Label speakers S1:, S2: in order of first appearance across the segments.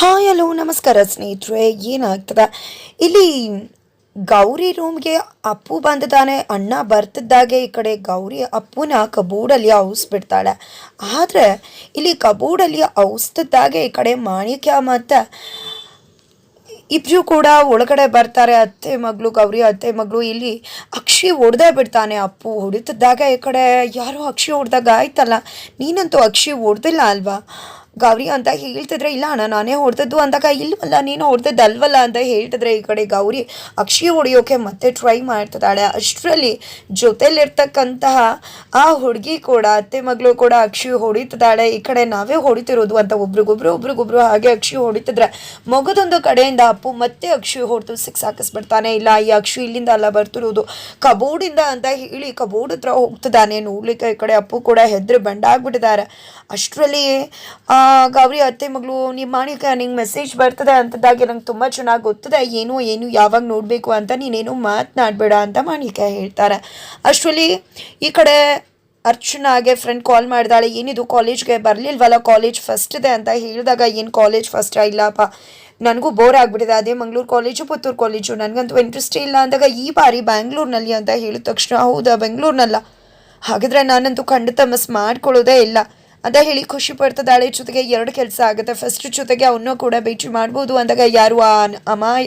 S1: Hi, hello, ನಮಸ್ಕಾರ ಸ್ನೇಹಿತರೆ, ಏನಾಗ್ತದ? ಇಲ್ಲಿ ಗೌರಿ ರೂಮ್ಗೆ ಅಪ್ಪು ಬಂದಿದ್ದಾನೆ. ಅಣ್ಣ ಬರ್ತಿದ್ದಾಗೆ ಈ ಕಡೆ. ಗೌರಿ ಅಪ್ಪುನ ಕಬೋರ್ಡಲ್ಲಿ ಔಸ್ಬಿಡ್ತಾಳೆ ಆದರೆ ಇಲ್ಲಿ ಕಬೋರ್ಡಲ್ಲಿ ಔಸ್ತಿದ್ದಾಗೆ ಈ ಕಡೆ ಮಾಣಿಕ್ಯ ಮತ್ತು ಇಬ್ರು ಕೂಡ ಒಳಗಡೆ ಬರ್ತಾರೆ. ಅತ್ತೆ ಮಗಳು, ಗೌರಿ ಅತ್ತೆ ಮಗಳು. ಇಲ್ಲಿ ಅಕ್ಷಿ ಹೊಡೆದೇ ಬಿಡ್ತಾನೆ. ಅಪ್ಪು ಹೊಡಿತಿದ್ದಾಗ ಈ ಕಡೆ. ಯಾರೋ ಅಕ್ಷಿ ಹೊಡೆದಾಗ ಆಯ್ತಲ್ಲ? ನೀನಂತೂ ಅಕ್ಷಿ ಹೊಡೆದಿಲ್ಲ ಅಲ್ವಾ? ಗೌರಿ ಅಂತ ಹೇಳ್ತಿದ್ರೆ, ಇಲ್ಲ ಅಣ್ಣ, ನಾನೇ ಹೊಡೆದದ್ದು ಅಂದಾಗ ಇಲ್ವಲ್ಲ, ನೀನು ಹೊಡೆದದ್ದು ಅಲ್ವಲ್ಲ ಅಂತ ಹೇಳ್ತಿದ್ರೆ ಈ ಕಡೆ ಗೌರಿ ಅಕ್ಷಿ ಹೊಡೆಯೋಕೆ ಮತ್ತೆ ಟ್ರೈ ಮಾಡ್ತಿದ್ದಾಳೆ. ಅಷ್ಟರಲ್ಲಿ ಜೊತೆಲಿರ್ತಕ್ಕಂತಹ ಆ ಹುಡುಗಿ ಕೂಡ, ಅತ್ತೆ ಮಗಳು ಕೂಡ ಅಕ್ಷಿ ಹೊಡಿತಿದ್ದಾಳೆ. ಈ ಕಡೆ ನಾವೇ ಹೊಡಿತಿರೋದು ಅಂತ ಒಬ್ರಿಗೊಬ್ರು ಒಬ್ರಿಗೊಬ್ರು ಹಾಗೆ ಅಕ್ಷಿ ಹೊಡಿತಿದ್ರೆ, ಮಗದೊಂದು ಕಡೆಯಿಂದ ಅಪ್ಪು ಮತ್ತೆ ಅಕ್ಷಿ ಹೊಡೆದು ಸಿಕ್ಸ್ ಹಾಕಿಸ್ಬಿಡ್ತಾನೆ. ಇಲ್ಲ, ಈ ಅಕ್ಷಿ ಇಲ್ಲಿಂದ ಅಲ್ಲ ಬರ್ತಿರೋದು. ಕಬೋರ್ಡಿಂದ ಅಂತ ಹೇಳಿ ಕಬೋರ್ಡ್ ಹತ್ರ ಹೋಗ್ತಿದ್ದಾನೆ. ನೋಡ್ಲಿಕ್ಕೆ ಈ ಕಡೆ ಅಪ್ಪು ಕೂಡ ಹೆದ್ರು ಬಂಡಾಗ್ಬಿಟ್ಟಿದ್ದಾರೆ. ಅಷ್ಟರಲ್ಲಿ ಗೌರಿ ಅತ್ತೆ ಮಗಳು ನಿಮ್ಮ ಮಾಣಿಕ ನಿಂಗೆ ಮೆಸೇಜ್ ಬರ್ತದೆ ಅಂತದಾಗೆ ನಂಗೆ ತುಂಬ ಚೆನ್ನಾಗಿ ಗೊತ್ತದೆ. ಏನು ಏನು, ಯಾವಾಗ ನೋಡಬೇಕು ಅಂತ ನೀನೇನು ಮಾತನಾಡಬೇಡ ಅಂತ ಮಾಣಿಕ ಹೇಳ್ತಾರೆ. ಅಷ್ಟರಲ್ಲಿ ಈ ಕಡೆ ಅರ್ಚನಾಗೆ ಫ್ರೆಂಡ್ ಕಾಲ್ ಮಾಡಿದಾಳೆ. ಏನಿದು ಕಾಲೇಜ್ಗೆ ಬರಲಿಲ್ವಲ್ಲ ಕಾಲೇಜ್ ಫಸ್ಟ್ ಇದೆ ಅಂತ ಹೇಳಿದಾಗ ಏನು ಕಾಲೇಜ್ ಫಸ್ಟ್ ಇಲ್ಲಪ್ಪ, ನನಗೂ ಬೋರ್ ಆಗಿಬಿಟ್ಟಿದೆ. ಅದೇ ಮಂಗಳೂರು ಕಾಲೇಜು ಪುತ್ತೂರು ಕಾಲೇಜು ನನಗಂತೂ ಇಂಟ್ರೆಸ್ಟೇ ಇಲ್ಲ ಅಂದಾಗ ಈ ಬಾರಿ ಬ್ಯಾಂಗ್ಳೂರಿನಲ್ಲಿ ಅಂತ ಹೇಳಿದ ತಕ್ಷಣ, ಹೌದಾ, ಬೆಂಗಳೂರಿನಲ್ಲ? ಹಾಗಿದ್ರೆ ನಾನಂತೂ ಖಂಡಿತ ಮಿಸ್ ಮಾಡ್ಕೊಳ್ಳೋದೇ ಇಲ್ಲ. ಅಂತ ಹೇಳಿ ಖುಷಿ ಪಡ್ತದಾಳೆ ಜೊತೆಗೆ ಎರಡು ಕೆಲಸ ಆಗುತ್ತೆ. ಫಸ್ಟ್ ಜೊತೆಗೆ ಅವನ್ನೂ ಕೂಡ ಭೇಟಿ ಮಾಡ್ಬೋದು ಅಂದಾಗ ಯಾರು ಆ ಅಮಾಯ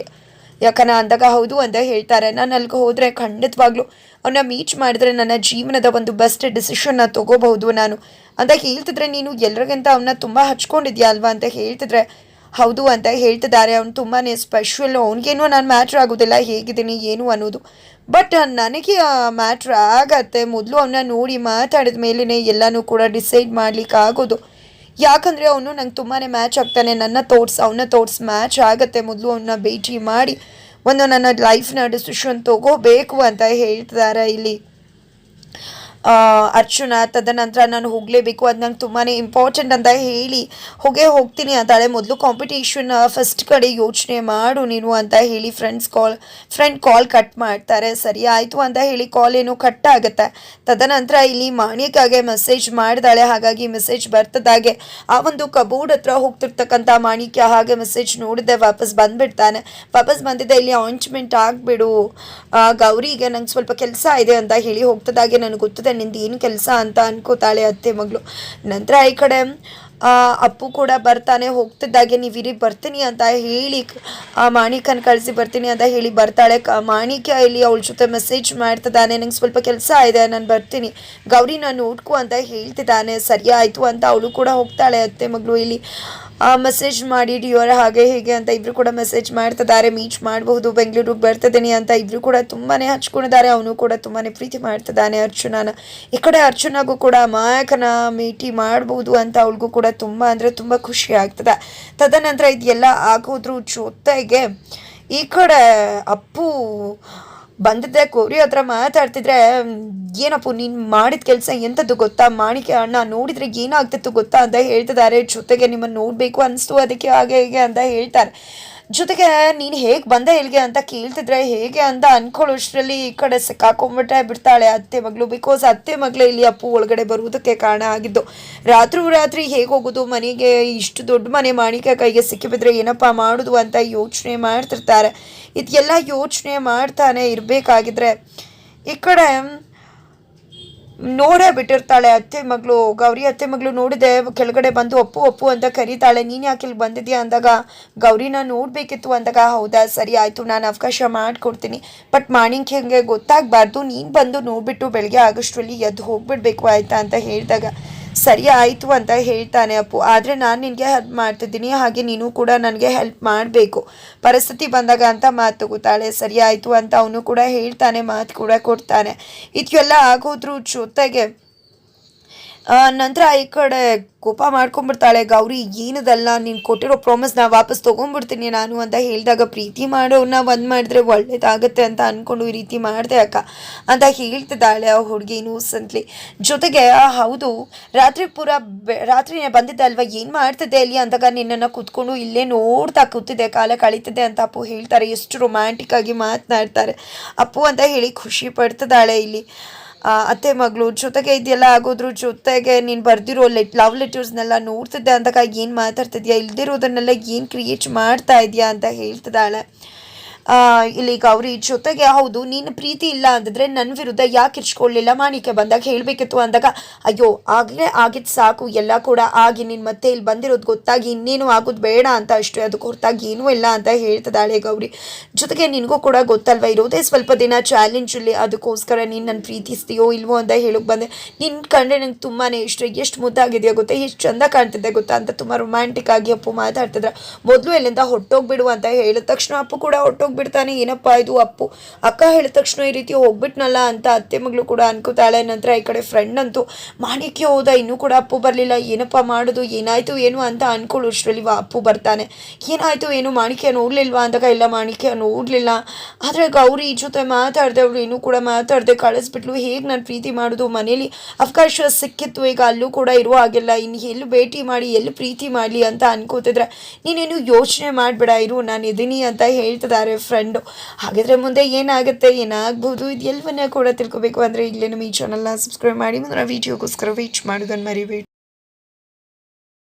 S1: ಯಾಕನ ಅಂದಾಗ ಹೌದು ಅಂತ ಹೇಳ್ತಾರೆ. ನಾನು ಅಲ್ಲಿಗೆ ಹೋದರೆ ಖಂಡಿತವಾಗ್ಲೂ ಅವನ್ನ ಮೀಟ್ ಮಾಡಿದ್ರೆ ನನ್ನ ಜೀವನದ ಒಂದು ಬೆಸ್ಟ್ ಡಿಸಿಷನ್ನ ತಗೋಬಹುದು ನಾನು. ಅಂತ ಹೇಳ್ತಿದ್ರೆ, ನೀನು ಎಲ್ರಿಗಿಂತ ಅವನ್ನ ತುಂಬ ಹಚ್ಕೊಂಡಿದ್ಯಾ ಅಲ್ವಾ ಅಂತ ಹೇಳ್ತಿದ್ರೆ, ಹೌದು ಅಂತ ಹೇಳ್ತಿದ್ದಾರೆ. ಅವ್ನು ತುಂಬಾ ಸ್ಪೆಷಲ್ ಅವ್ನಿಗೇನು ನಾನು ಮ್ಯಾಟ್ರ್ ಆಗೋದಿಲ್ಲ. ಹೇಗಿದ್ದೀನಿ, ಏನು ಅನ್ನೋದು. ಬಟ್ ನನಗೆ ಮ್ಯಾಟ್ರ್ ಆಗತ್ತೆ. ಮೊದಲು ಅವನ್ನ ನೋಡಿ ಮಾತಾಡಿದ ಮೇಲೇ ಎಲ್ಲನೂ ಕೂಡ ಡಿಸೈಡ್ ಮಾಡ್ಲಿಕ್ಕೆ ಆಗೋದು. ಯಾಕಂದರೆ ಅವನು ನಂಗೆ ತುಂಬಾ ಮ್ಯಾಚ್ ಆಗ್ತಾನೆ. ನನ್ನ ಥಾಟ್ಸ್ ಅವನ ಥಾಟ್ಸ್ ಮ್ಯಾಚ್ ಆಗತ್ತೆ. ಮೊದಲು ಅವನ್ನ ಭೇಟಿ ಮಾಡಿ, ಒಂದು ನನ್ನ ಲೈಫ್ನ ಡಿಸಿಷನ್ ತಗೋಬೇಕು ಅಂತ ಹೇಳ್ತಿದ್ದಾರೆ ಇಲ್ಲಿ. ಅರ್ಚನಾ ತದನಂತರ ನಾನು ಹೋಗಲೇಬೇಕು. ಅದು ನಂಗೆ ತುಂಬಾ ಇಂಪಾರ್ಟೆಂಟ್ ಅಂತ ಹೇಳಿ ಹೋಗೇ ಹೋಗ್ತೀನಿ ಅಂತಾಳೆ ಮೊದಲು ಕಾಂಪಿಟೇಷನ್ ಫಸ್ಟ್ ಕಡೆ ಯೋಚನೆ ಮಾಡು ನೀನು ಅಂತ ಹೇಳಿ friends call friend call cut ಮಾಡ್ತಾರೆ. ಸರಿ ಆಯಿತು ಅಂತ ಹೇಳಿ ಕಾಲ್ ಏನು ಕಟ್ ಆಗುತ್ತೆ. ತದನಂತರ ಇಲ್ಲಿ ಮಾಣಿಕಾಗೆ ಮೆಸೇಜ್ ಮಾಡಿದಾಳೆ. ಹಾಗಾಗಿ ಮೆಸೇಜ್ ಬರ್ತದಾಗೆ. ಆ ಒಂದು ಕಬೋರ್ಡ್ ಹತ್ರ ಹೋಗ್ತಿರ್ತಕ್ಕಂಥ ಮಾಣಿಕ್ಯ ಹಾಗೆ ಮೆಸೇಜ್ ನೋಡಿದೆ ವಾಪಸ್ ಬಂದ್ಬಿಡ್ತಾನೆ. ವಾಪಸ್ ಬಂದಿದ್ದೆ ಇಲ್ಲಿ ಆಯಿಂಟ್ಮೆಂಟ್ ಆಗಿಬಿಡು. ಗೌರಿಗೆ ನಂಗೆ ಸ್ವಲ್ಪ ಕೆಲಸ ಇದೆ ಅಂತ ಹೇಳಿ ಹೋಗ್ತದಾಗೆ ನನಗೆ ಗೊತ್ತದೆ. ನಿಂದು ಏನು ಕೆಲಸ ಅಂತ ಅನ್ಕೋತಾಳೆ ಅತ್ತೆ ಮಗಳು. ನಂತರ ಈ ಕಡೆ ಅಪ್ಪು ಕೂಡ ಬರ್ತಾನೆ, ಹೋಗ್ತಿದ್ದಾಗೆ ನೀವಿರಿ ಬರ್ತೀನಿ ಅಂತ ಹೇಳಿ ಆ, ಮಾಣಿಕನ್ ಕಳಿಸಿ ಬರ್ತೀನಿ ಅಂತ ಹೇಳಿ ಬರ್ತಾಳೆ. ಕ, ಮಾಣಿಕ್ಯ ಇಲ್ಲಿ ಅವಳ ಜೊತೆ ಮೆಸೇಜ್ ಮಾಡ್ತಿದ್ದಾನೆ, ನಂಗೆ ಸ್ವಲ್ಪ ಕೆಲಸ ಇದೆ, ನಾನು ಬರ್ತೀನಿ. ಗೌರಿ ನಾನು ನೋಡ್ಕೊ ಅಂತ ಹೇಳ್ತಿದ್ದಾನೆ. ಸರಿ ಅಂತ ಅವಳು ಕೂಡ ಹೋಗ್ತಾಳೆ ಅತ್ತೆ ಮಗಳು ಇಲ್ಲಿ. ಮೆಸೇಜ್ ಮಾಡಿ, ಡಿಯೋರ್ ಹಾಗೆ ಹೀಗೆ ಅಂತ ಇಬ್ರು ಕೂಡ ಮೆಸೇಜ್ ಮಾಡ್ತಿದ್ದಾರೆ ಮೀಟ್ ಮಾಡಬಹುದು, ಬೆಂಗಳೂರಿಗೆ ಬರ್ತಿದ್ದೀನಿ ಅಂತ ಇಬ್ರು ಕೂಡ ತುಂಬಾನೇ ಹಚ್ಕೊಂಡಿದ್ದಾರೆ, ಅವನು ಕೂಡ ತುಂಬಾನೇ ಪ್ರೀತಿ ಮಾಡ್ತಿದ್ದಾನೆ ಅರ್ಚುನನ. ಈ ಕಡೆ ಅರ್ಜುನಗೂ ಕೂಡ ಮಾಯಕನ ಮೀಟಿ ಮಾಡಬಹುದು ಅಂತ ಅವಳಿಗೂ ಕೂಡ ತುಂಬ ಅಂದರೆ ತುಂಬ ಖುಷಿ ಆಗ್ತದೆ. ತದನಂತರ ಇದೆಲ್ಲ ಆಗೋದ್ರ ಜೊತೆಗೆ ಈ ಕಡೆ ಅಪ್ಪು ಬಂದಿದ್ದೆ ಕೋರಿ ಹತ್ರ ಮಾತಾಡ್ತಿದ್ರೆ ಏನಪ್ಪ ನೀನು ಮಾಡಿದ ಕೆಲಸ ಎಂಥದ್ದು ಗೊತ್ತಾ? ಮಾಣಿಕೆ ಅಣ್ಣ ನೋಡಿದ್ರೆ ಏನಾಗ್ತಿತ್ತು ಗೊತ್ತಾ? ಅಂತ ಹೇಳ್ತಿದ್ದಾರೆ. ಜೊತೆಗೆ ನಿಮ್ಮನ್ನು ನೋಡಬೇಕು ಅನಿಸ್ತು ಅದಕ್ಕೆ ಹಾಗೆ ಹೇಗೆ ಅಂತ ಹೇಳ್ತಾರೆ. ಜೊತೆಗೆ ನೀನು ಹೇಗೆ ಬಂದೆ ಇಲ್ಲಿಗೆ ಅಂತ ಕೇಳ್ತಿದ್ರೆ, ಹೇಗೆ ಅಂತ ಅನ್ಕೊಳ್ಳೋಷ್ಟರಲ್ಲಿ ಈ ಕಡೆ ಸಿಕ್ಕಾಕೊಂಡ್ಬಿಟ್ಟೆ ಬಿಡ್ತಾಳೆ ಅತ್ತೆ ಮಗಳು. ಬಿಕಾಸ್ ಅತ್ತೆ ಮಗಳೇ ಇಲ್ಲಿ ಅಪ್ಪು ಒಳಗಡೆ ಬರುವುದಕ್ಕೆ ಕಾರಣ ಆಗಿದ್ದು. ರಾತ್ರಿ ರಾತ್ರಿ ಹೇಗೆ ಹೋಗೋದು? ಮನೆಗೆ ಇಷ್ಟು ದೊಡ್ಡ ಮನೆ ಮಾಣಿಕ ಕೈಗೆ ಸಿಕ್ಕಿಬಿದ್ರೆ ಏನಪ್ಪ ಮಾಡೋದು ಅಂತ ಯೋಚನೆ ಮಾಡ್ತಿರ್ತಾರೆ. ಇದೆಲ್ಲ ಯೋಚನೆ ಮಾಡ್ತಾನೆ ಇರಬೇಕಾಗಿದ್ರೆ. ಈ ಕಡೆ ನೋಡೇ ಬಿಟ್ಟಿರ್ತಾಳೆ ಅತ್ತೆ ಮಗಳು. ಗೌರಿ ಅತ್ತೆ ಮಗಳು ನೋಡಿದೆ, ಕೆಳಗಡೆ ಬಂದು ಅಪ್ಪು ಅಪ್ಪು ಅಂತ ಕರೀತಾಳೆ. ನೀನು ಯಾಕೆ ಇಲ್ಲಿ ಬಂದಿದ್ಯಾ ಅಂದಾಗ, ಗೌರಿನ ನೋಡಬೇಕಿತ್ತು ಅಂದಾಗ, ಹೌದಾ, ಸರಿ ಆಯಿತು, ನಾನು ಅವಕಾಶ ಮಾಡಿಕೊಡ್ತೀನಿ. ಬಟ್ ಮಾರ್ನಿಂಗ್ ಹೇಗೆ ಗೊತ್ತಾಗಬಾರ್ದು. ನೀನು ಬಂದು ನೋಡಿಬಿಟ್ಟು ಬೆಳಗ್ಗೆ ಆಗೋಷ್ಟರಲ್ಲಿ ಎದ್ದು ಹೋಗ್ಬಿಡ್ಬೇಕು ಆಯಿತಾ ಅಂತ ಹೇಳಿದಾಗ. ಸರಿ ಆಯಿತು ಅಂತ ಹೇಳ್ತಾನೆ ಅಪ್ಪು. ಆದರೆ ನಾನು ನಿನಗೆ ಹೆಲ್ಪ್ ಮಾಡ್ತಿದ್ದೀನಿ, ಹಾಗೆ ನೀನು ಕೂಡ ನನಗೆ ಹೆಲ್ಪ್ ಮಾಡಬೇಕು. ಪರಿಸ್ಥಿತಿ ಬಂದಾಗ ಅಂತ ಮಾತು ತಗೋತಾಳೆ ಸರಿ ಆಯಿತು ಅಂತ ಅವನು ಕೂಡ ಹೇಳ್ತಾನೆ, ಮಾತು ಕೂಡ ಕೊಡ್ತಾನೆ. ಇದೆಲ್ಲ ಆಗೋದ್ರ ಜೊತೆಗೆ ನಂತರ ಈ ಕಡೆ ಕೋಪ ಮಾಡ್ಕೊಂಡ್ಬಿಡ್ತಾಳೆ. ಗೌರಿ, ಏನದಲ್ಲ, ನೀನು ಕೊಟ್ಟಿರೋ ಪ್ರಾಮಿಸ್ನ ವಾಪಸ್ ತೊಗೊಂಡ್ಬಿಡ್ತೀನಿ ನಾನು ಅಂತ ಹೇಳಿದಾಗ ಪ್ರೀತಿ ಮಾಡೋನ್ನ ಒಂದು ಮಾಡಿದ್ರೆ ಒಳ್ಳೇದಾಗತ್ತೆ ಅಂತ ಅಂದ್ಕೊಂಡು ಈ ರೀತಿ ಮಾಡಿದೆ ಅಕ್ಕ ಅಂತ ಹೇಳ್ತಿದ್ದಾಳೆ ಆ ಹುಡುಗಿ ಇನ್ನೂಸೆಂಟ್ಲಿ ಜೊತೆಗೆ ಹೌದು, ರಾತ್ರಿ ಪೂರ ಬೆ, ರಾತ್ರಿ ಬಂದಿದ್ದೆ ಅಲ್ವಾ? ಏನು ಮಾಡ್ತಿದ್ದೆ ಅಲ್ಲಿ ಅಂದಾಗ ನಿನ್ನನ್ನು ಕೂತ್ಕೊಂಡು ಇಲ್ಲೇ ನೋಡ್ತಾ ಕೂತಿದ್ದೆ, ಕಾಲ ಕಳೀತಿದ್ದೆ ಅಂತ ಅಪ್ಪು ಹೇಳ್ತಾರೆ. ಎಷ್ಟು ರೊಮ್ಯಾಂಟಿಕ್ ಆಗಿ ಮಾತನಾಡ್ತಾರೆ. ಅಪ್ಪು ಅಂತ ಹೇಳಿ ಖುಷಿ ಪಡ್ತಿದ್ದಾಳೆ ಇಲ್ಲಿ. ಅತ್ತೆ ಮಗಳು, ಜೊತೆಗೆ ಇದೆಲ್ಲ ಆಗೋದ್ರ, ಜೊತೆಗೆ ನೀನು ಬರ್ದಿರೋ ಲೆಟ್ ಲವ್ ಲೆಟರ್ಸ್ನೆಲ್ಲ ನೋಡ್ತಿದ್ದೆ ಅಂದಾಗ ಏನು ಮಾತಾಡ್ತಿದ್ಯಾ? ಇಲ್ದಿರೋದನ್ನೆಲ್ಲ ಏನು ಕ್ರಿಯೇಟ್ ಮಾಡ್ತಾ ಇದೆಯಾ ಅಂತ ಹೇಳ್ತಿದ್ದಾಳೆ. ಇಲ್ಲಿ ಗೌರಿ ಜೊತೆಗೆ, ಹೌದು, ನೀನು ಪ್ರೀತಿ ಇಲ್ಲ ಅಂದಿದ್ರೆ ನನ್ನ ವಿರುದ್ಧ ಯಾಕೆ ಇರ್ಚ್ಕೊಳ್ಳಿಲ್ಲ? ಮಾಣಿಕೆ ಬಂದಾಗ ಹೇಳಬೇಕಿತ್ತು ಅಂದಾಗ, ಅಯ್ಯೋ, ಆಗಲೇ ಆಗಿದ್ದು ಸಾಕು, ಎಲ್ಲ ಕೂಡ ಆಗಿ ನಿನ್ನ ಮತ್ತೆ ಇಲ್ಲಿ ಬಂದಿರೋದು ಗೊತ್ತಾಗಿ ಇನ್ನೇನು ಆಗೋದು ಬೇಡ ಅಂತ ಅಷ್ಟೇ ಅದಕ್ಕೆ ಹೊರತಾಗಿ ಏನೂ ಇಲ್ಲ ಅಂತ ಹೇಳ್ತದಾಳೆ ಗೌರಿ. ಜೊತೆಗೆ ನಿನಗೂ ಕೂಡ ಗೊತ್ತಲ್ವ, ಇರೋದೇ ಸ್ವಲ್ಪ ದಿನ ಚಾಲೆಂಜಲ್ಲಿ ಅದಕ್ಕೋಸ್ಕರ ನೀನು ನನ್ನ ಪ್ರೀತಿಸ್ತೀಯೋ ಇಲ್ವೋ ಅಂತ ಹೇಳೋಕೆ ಬಂದೆ. ನಿನ್ನ ಕಂಡ್ರೆ ನಂಗೆ ತುಂಬಾ ಇಷ್ಟ, ಎಷ್ಟು ಮುದ್ದಾಗಿದೆಯಾ ಗೊತ್ತಾ, ಎಷ್ಟು ಚಂದ ಕಾಣ್ತಿದ್ದೆ ಗೊತ್ತಾ ಅಂತ ತುಂಬ ರೊಮ್ಯಾಂಟಿಕ್ ಆಗಿ ಅಪ್ಪು ಮಾತಾಡ್ತಿದ್ರೆ. ಮೊದಲು ಎಲ್ಲಿಂದ ಹೊಟ್ಟೋಗ್ಬಿಡು ಅಂತ ಹೇಳಿದ ತಕ್ಷಣ ಅಪ್ಪು ಕೂಡ ಹೊಟ್ಟೋಗ್ಬಿಡ್ತಾನೆ ಏನಪ್ಪ ಇದು ಅಪ್ಪು. ಅಕ್ಕ ಹೇಳಿದ ತಕ್ಷಣ ಈ ರೀತಿ ಹೋಗ್ಬಿಟ್ನಲ್ಲ ಅಂತ ಅತ್ತೆ ಮಗಳು ಕೂಡ ಅನ್ಕೋತಾಳೆ. ನಂತರ ಈ ಕಡೆ ಫ್ರೆಂಡ್ ಅಂತೂ, ಮಾಣಿಕ್ಯ, ಹೋದ? ಇನ್ನೂ ಕೂಡ ಅಪ್ಪು ಬರಲಿಲ್ಲ. ಏನಪ್ಪ ಮಾಡೋದು? ಏನಾಯಿತು, ಏನು ಅಂತ ಅನ್ಕೊಳ್ಳೋಷ್ಟ್ರಲ್ಲಿ ವಾ, ಅಪ್ಪು ಬರ್ತಾನೆ. ಏನಾಯಿತು, ಏನು ಮಾಣಿಕ್ಯ ನೋಡ್ಲಿಲ್ವಾ ಅಂದಾಗ, ಇಲ್ಲ ಮಾಣಿಕ್ಯ, ನೋಡಲಿಲ್ಲ. ಆದರೆ ಗೌರಿ ಜೊತೆ ಮಾತಾಡಿದೆ, ಅವಳು ಇನ್ನೂ ಕೂಡ ಮಾತಾಡಿದೆ. ಕಳಿಸ್ಬಿಟ್ಲು. ಹೇಗೆ ನಾನು ಪ್ರೀತಿ ಮಾಡೋದು? ಮನೇಲಿ ಅವಕಾಶ ಸಿಕ್ಕಿತ್ತು. ಈಗ ಅಲ್ಲೂ ಕೂಡ ಇರುವ ಹಾಗೆಲ್ಲ. ಇನ್ನು ಎಲ್ಲಿ ಭೇಟಿ ಮಾಡಿ, ಎಲ್ಲಿ ಪ್ರೀತಿ ಮಾಡಲಿ ಅಂತ ಅನ್ಕೋತಿದ್ರೆ, ನೀನೇನು ಯೋಚನೆ ಮಾಡಬೇಡ. ಇರು, ನಾನು ಇದ್ದೀನಿ ಅಂತ ಹೇಳ್ತಿದ್ದಾರೆ ಫ್ರೆಂಡು ಹಾಗಿದ್ರೆ ಮುಂದೆ ಏನಾಗುತ್ತೆ, ಏನಾಗ್ಬೋದು, ಇದು ಎಲ್ಲವನ್ನ ಕೂಡ ತಿಳ್ಕೊಬೇಕು. ಅಂದರೆ ಇಲ್ಲೇ ನಮ್ಮ ಈ ಚಾನಲ್ನ ಸಬ್ಸ್ಕ್ರೈಬ್ ಮಾಡಿ, ಮುಂದಿನ ವೀಡಿಯೋಗೋಸ್ಕರ ವೀಚ್ ಮಾಡೋದನ್ನು ಮರಿಬೇಡಿ.